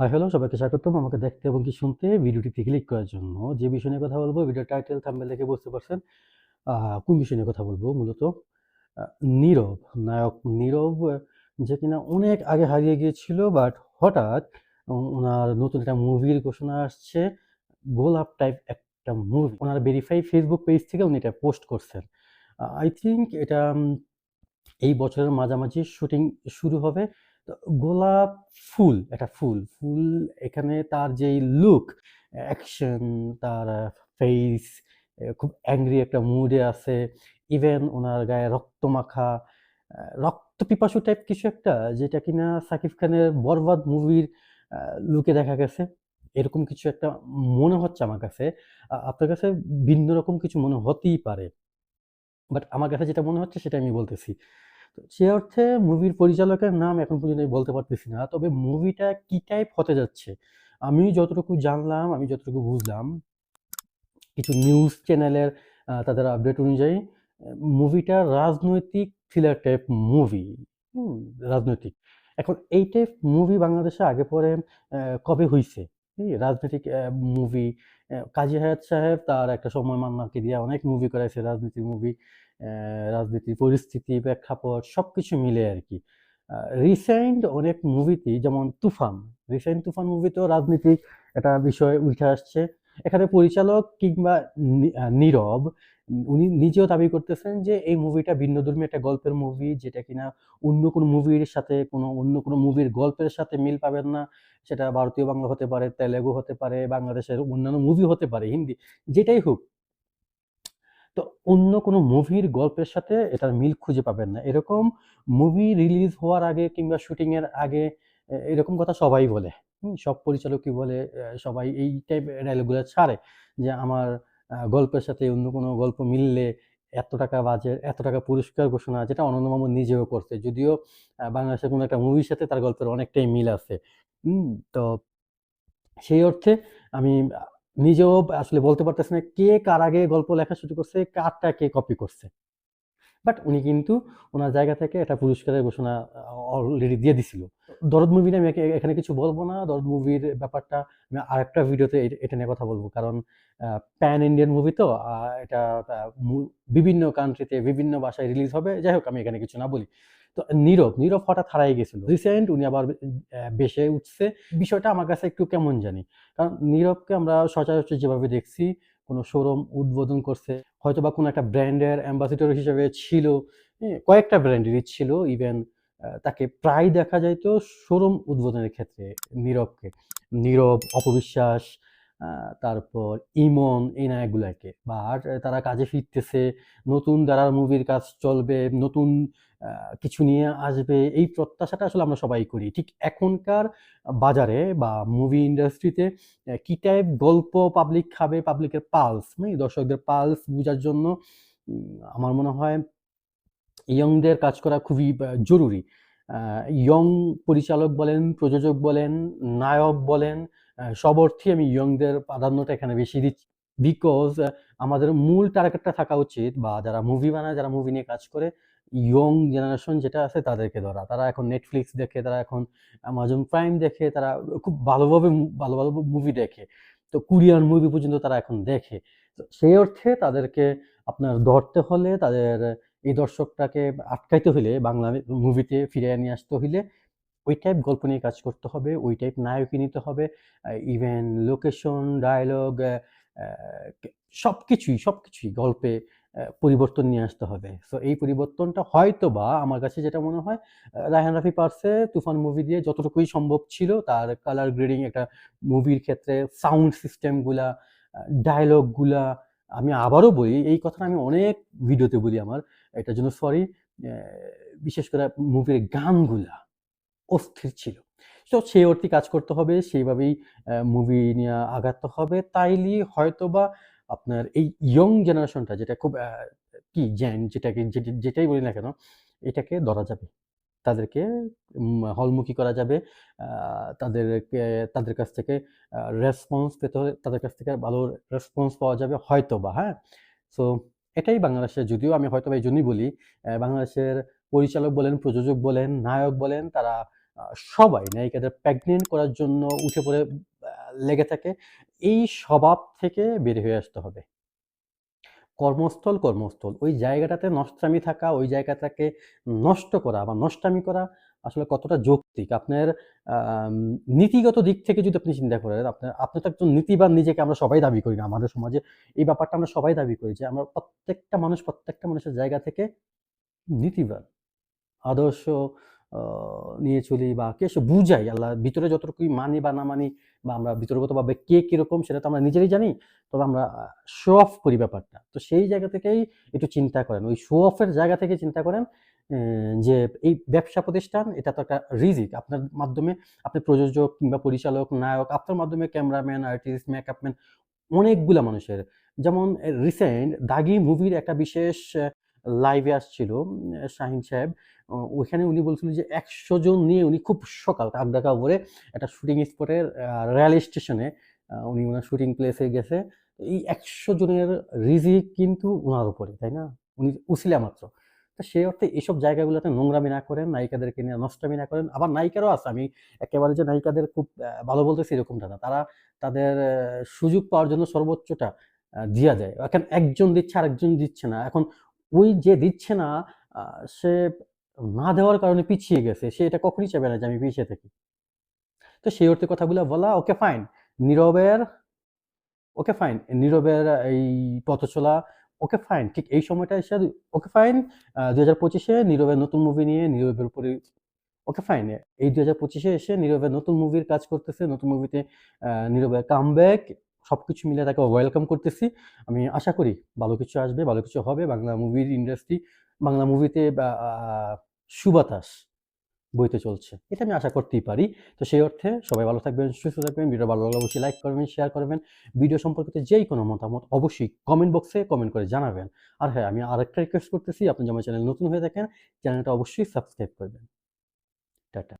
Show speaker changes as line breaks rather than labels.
Hi hello সবাইকে স্বাগতম। আমাকে দেখতে এবং কি শুনতে ভিডিওটিতে ক্লিক করার জন্য যে বিষয় নিয়ে কথা বলব ভিডিও টাইটেল থাম্বনেল দেখে বুঝতে পারছেন কোন বিষয় নিয়ে কথা বলব মূলত? নীরব। নায়ক নীরব যে কিনা অনেক আগে হারিয়ে গিয়েছিল বাট হঠাৎ ওনার নতুন একটা মুভির ঘোষণা আসছে, গোলাপ টাইপ একটা মুভি ওনার ভেরিফাই ফেসবুক পেজ থেকে উনি এটা পোস্ট করছেন। আই থিঙ্ক এটা এই বছরের মাঝামাঝি শুটিং শুরু হবে। তো গোলাপ ফুল, একটা ফুল ফুল এখানে তার যেই লুক অ্যাকশন তার ফেস খুব অ্যাংরি একটা মুডে আছে। ইভেন ওনার গায়ে রক্ত মাখা রক্ত পিপাসু টাইপ কিছু একটা, যেটা কিনা সাকিব খানের বরবাদ মুভির লুকে দেখা গেছে। এরকম কিছু একটা মনে হচ্ছে আমার কাছে। আপনার কাছে ভিন্ন রকম কিছু মনে হতেই পারে। বাট আমার কাছে যেটা মনে হচ্ছে সেটা আমি বলতেছি। তো সে অর্থে মুভির পরিচালকের নাম এখন পর্যন্ত আমি বলতে পারতেছি না। তবে মুভিটা কি টাইপ হতে যাচ্ছে? আমি যতটুকু জানলাম, আমি যতটুকু বুঝলাম, কিছু নিউজ চ্যানেলের তাদের আপডেট অনুযায়ী মুভিটা রাজনৈতিক থ্রিলার টাইপ মুভি রাজনৈতিক। এখন এই টাইপ মুভি বাংলাদেশে আগে পরে কবে হইছে? এই রাজনৈতিক মুভি কাজী হায়াত সাহেব তার একটা সময় মান্নাকে দিয়ে অনেক মুভি করাইছে, রাজনীতির মুভি রাজনীতির পরিস্থিতি, প্রেক্ষাপট সব কিছু মিলে আর কি রিসেন্ট অনেক মুভিতে যেমন তুফান রিসেন্ট তুফান মুভিতেও রাজনীতিক একটা বিষয় উঠে আসছে। এখানে পরিচালক কিংবা নীরব, উনি নিজেও দাবি করতেছেন যে এই মুভিটা ভিন্নধর্মী একটা গল্পের মুভি, যেটা কিনা অন্য কোনো মুভির সাথে কোনো, অন্য কোনো মুভির গল্পের সাথে মিল পাবেন না। সেটা ভারতীয় বাংলা হতে পারে, তেলেগু হতে পারে, বাংলাদেশের অন্যান্য মুভি হতে পারে, হিন্দি, যেটাই হোক। তো অন্য কোনো মুভির গল্পের সাথে এটার মিল খুঁজে পাবেন না। এরকম মুভি রিলিজ হওয়ার আগে কিংবা শুটিংয়ের আগে এরকম কথা সবাই বলে। সব পরিচালকই বলে সবাই এই টাইপ ডায়লগুলো ছাড়ে যে আমার গল্পের সাথে অন্য কোনো গল্প মিললে এত টাকা বাজে এত টাকা পুরস্কার ঘোষণা যেটা মামুন নিজেও করছে যদিও বাংলাদেশের কোনো একটা মুভির সাথে তার গল্পের অনেকটাই মিল আছে তো সেই অর্থে আমি নিজেও আসলে বলতে পারতেছি না কে কার আগে গল্প লেখা শুরু করছে, কারটা কে কপি করছে। বাট উনি কিন্তু ওনার জায়গা থেকে একটা পুরস্কারের ঘোষণা অলরেডি দিয়ে দিছিল। দরদ মুভি নিয়ে আমি এখানে কিছু বলব না। দরদ মুভির ব্যাপারটা আমি আরেকটা ভিডিওতে এটা নিয়ে কথা বলব কারণ প্যান ইন্ডিয়ান মুভি তো এটা বিভিন্ন কান্ট্রিতে বিভিন্ন ভাষায় রিলিজ হবে। যাই হোক আমি এখানে কিছু না বলি। তো নীরব, নীরব হঠাৎ হারায় গেছিল। রিসেন্ট উনি আবার বেশে উঠছে। বিষয়টা আমার কাছে একটু কেমন জানি। কারণ নীরবকে আমরা সচরাচর যেভাবে দেখছি, কোনো শোরুম উদ্বোধন করছে, হয়তো বা কোনো একটা ব্র্যান্ডের অ্যাম্বাসিডর হিসেবে ছিল, হ্যাঁ? কয়েকটা ব্র্যান্ডেরই ছিল। ইভেন তাকে প্রায় দেখা যাইত শোরুম উদ্বোধনের ক্ষেত্রে নীরবকে। নীরব, অপবিশ্বাস, তারপর ইমন এই নায়কগুলাকে। বাট তারা কাজে ফিরতেছে, নতুন ধারার মুভির কাজ চলবে, নতুন কিছু নিয়ে আসবে এই প্রত্যাশাটা আসলে আমরা সবাই করি। ঠিক এখনকার বাজারে বা মুভি ইন্ডাস্ট্রিতে কি টাইপ গল্প পাবলিক খাবে, পাবলিকের পালস, হুম? দর্শকদের পালস বোঝার জন্য আমার মনে হয় ইয়ংদের কাজ করা খুবই জরুরি। ইয়ং পরিচালক বলেন, প্রযোজক বলেন, নায়ক বলেন, সব অর্থেই আমি ইয়ংদের প্রাধান্যটা এখানে বেশি দিচ্ছি। বিকজ আমাদের মূল টার্গেটটা থাকা উচিত বা যারা মুভি বানায়, যারা মুভি নিয়ে কাজ করে, ইয়ং জেনারেশন যেটা আছে তাদেরকে ধরা। তারা এখন নেটফ্লিক্স দেখে, তারা এখন অ্যামাজন প্রাইম দেখে, তারা খুব ভালোভাবে ভালো, ভালো মুভি দেখে। তো কোরিয়ান মুভি পর্যন্ত তারা এখন দেখে। তো সেই অর্থে তাদেরকে আপনার ধরতে হলে, তাদের এই দর্শকটাকে আটকাইতে হইলে বাংলা মুভিতে ফিরাইয়া নিয়ে আসতে হইলে ওই টাইপ গল্প নিয়ে কাজ করতে হবে, ওই টাইপ নায়কই নিতে হবে। ইভেন লোকেশন, ডায়ালগ সব কিছুই সব সবকিছুই গল্পে পরিবর্তন নিয়ে আসতে হবে। সো এই পরিবর্তনটা হয়তো বা আমার কাছে যেটা মনে হয় রায়হান রাফি পারছে তুফান মুভি দিয়ে যতটুকুই সম্ভব ছিল তার কালার গ্রেডিং একটা মুভির ক্ষেত্রে সাউন্ড সিস্টেমগুলা, আ ডায়ালগগুলা আমি আবারও বলি এই কথাটা আমি অনেক ভিডিওতে বলি আমার। এটার জন্য সরি। বিশেষ করে মুভির গানগুলা অস্থির ছিল। সো সেই অর্থে কাজ করতে হবে, সেইভাবেই মুভি নিয়ে আগাতে হবে। তাইলেই হয়তোবা আপনার এই ইয়ং জেনারেশনটা যেটা খুব কি জেন যেটাকে যেটাই বলি না কেন, এটাকে ধরা যাবে। তাদেরকে হলমুখী করা যাবে। তাদেরকে তাদের কাছ থেকে রেসপন্স পেতে হলে তাদের কাছ থেকে ভালো রেসপন্স পাওয়া যাবে হয়তোবা, হ্যাঁ? সো এটাই বাংলাদেশে যদিও আমি হয়তো হয়তোবা এইজন্যই বলি, বাংলাদেশের পরিচালক বলেন, প্রযোজক বলেন, নায়ক বলেন তারা সবাই নায়িকাদের প্রেগনেন্ট করার জন্য উঠে পড়ে লেগে থাকে। এই স্বভাব থেকে বের হয়ে আসতে হবে। কর্মস্থল, কর্মস্থল। ওই জায়গাটাতে নষ্টামি থাকা, ওই জায়গাটাকে নষ্ট করা বা নষ্টামি করা আসলে কতটা যৌক্তিক? আপনার নীতিগত দিক থেকে যদি আপনি চিন্তা করেন, আপনার আপনি তো একজন নীতিবান নিজেকে আমরা সবাই দাবি করি না। আমাদের সমাজে এই ব্যাপারটা আমরা সবাই দাবি করি যে আমরা প্রত্যেকটা মানুষ প্রত্যেকটা মানুষের জায়গা থেকে নীতিবান। আদর্শ নিয়ে চলি বা কে এসে বুঝাই আল্লাহ ভিতরে যতটুকুই মানি বা না মানি বা আমরা ভিতরগতভাবে কে কীরকম সেটা তো আমরা নিজেরাই জানি। তবে আমরা শো অফ করি ব্যাপারটা। তো সেই জায়গা থেকেই একটু চিন্তা করেন। ওই শো অফ এর জায়গা থেকে চিন্তা করেন যে এই ব্যবসা প্রতিষ্ঠান এটা তো একটা রিজিক। আপনার মাধ্যমে আপনি প্রযোজক কিংবা পরিচালক, নায়ক, আপনার মাধ্যমে ক্যামেরাম্যান, আর্টিস্ট, মেকআপ ম্যান অনেকগুলা মানুষের। যেমন রিসেন্ট 'দাগি' মুভির একটা বিশেষ লাইভে আসছিল শাহিন সাহেব। ওইখানে উনি বলছিলেন যে ১০০ জন নিয়ে উনি খুব সকাল কাকডাকা ভোরে একটা শুটিং স্পটের রেল স্টেশনে উনি ওনার শুটিং প্লেসে গেছে। এই ১০০ জনের রিজিক কিন্তু ওনার উপরে, তাই না? উনি উছিলা মাত্র। তো সেই অর্থে এইসব জায়গাগুলোতে নোংরামি না করেন, নায়িকাদেরকে নিয়ে নষ্টামি না করেন। আবার নায়িকারাও আছে। আমি একেবারে যে নায়িকাদের খুব ভালো বলতেছি এরকমটা না। তারা তাদের সুযোগ পাওয়ার জন্য সর্বোচ্চটা দিয়া দেয়। এখন একজন দিচ্ছে আরেকজন দিচ্ছে না। এখন ওই যে দিচ্ছে না সে না দেওয়ার কারণে পিছিয়ে গেছে। সে এটা কখনোই চাইবে না যে আমি পিছিয়ে থাকি। তো সেই অর্থে কথাগুলো বলা, ওকে ফাইন। নীরবের, ওকে ফাইন। নীরবের এই পথ চলা, ওকে ফাইন। ঠিক এই সময়টা এসে ওকে ফাইন। আ ২০২৫ এ নীরবের নতুন মুভি নিয়ে নীরবের উপরে, ওকে ফাইন। এই দু হাজার পঁচিশে এসে নীরবের নতুন মুভির কাজ করতেছে। নতুন মুভিতে নীরবের কামব্যাক সবকিছু মিলে তাকে ওয়েলকাম করতেছি। আমি আশা করি ভালো কিছু আসবে, ভালো কিছু হবে। বাংলা মুভির ইন্ডাস্ট্রি, বাংলা মুভিতে সুবাতাস বইতে চলছে। এটা আমি আশা করতেই পারি। তো সেই অর্থে সবাই ভালো থাকবেন, সুস্থ থাকবেন। ভিডিও ভালো লাগলে অবশ্যই লাইক করবেন, শেয়ার করবেন। ভিডিও সম্পর্কিত যেই কোনো মতামত অবশ্যই কমেন্ট বক্সে কমেন্ট করে জানাবেন। আর হ্যাঁ, আমি আরেকটা রিকোয়েস্ট করতেছি, আপনি আমার চ্যানেল নতুন হয়ে থাকেন, চ্যানেলটা অবশ্যই সাবস্ক্রাইব করবেন। টাটা।